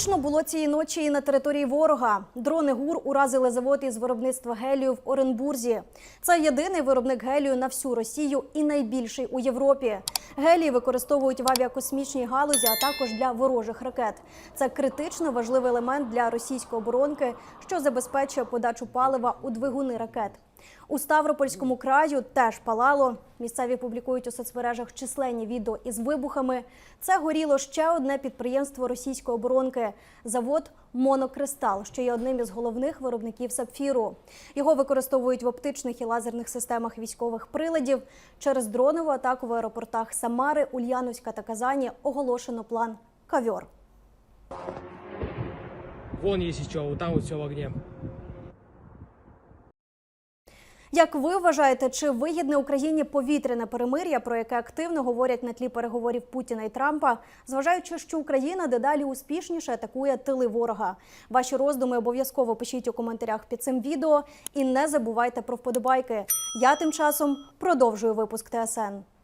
Гучно було цієї ночі і на території ворога. Дрони ГУР уразили завод із виробництва гелію в Оренбурзі. Це єдиний виробник гелію на всю Росію і найбільший у Європі. Гелій використовують в авіакосмічній галузі, а також для ворожих ракет. Це критично важливий елемент для російської оборонки, що забезпечує подачу палива у двигуни ракет. У Ставропольському краю теж палало. Місцеві публікують у соцмережах численні відео із вибухами. Це горіло ще одне підприємство російської оборонки завод Монокристал, що є одним із головних виробників сапфіру. Його використовують в оптичних і лазерних системах військових приладів. Через дронову атаку в аеропортах Самари, Ульяновська та Казані оголошено план Кавьор. Вон есть еще, там вот все в огне. Як ви вважаєте, чи вигідне Україні повітряне перемир'я, про яке активно говорять на тлі переговорів Путіна і Трампа, зважаючи, що Україна дедалі успішніше атакує тили ворога? Ваші роздуми обов'язково пишіть у коментарях під цим відео і не забувайте про вподобайки. Я тим часом продовжую випуск ТСН.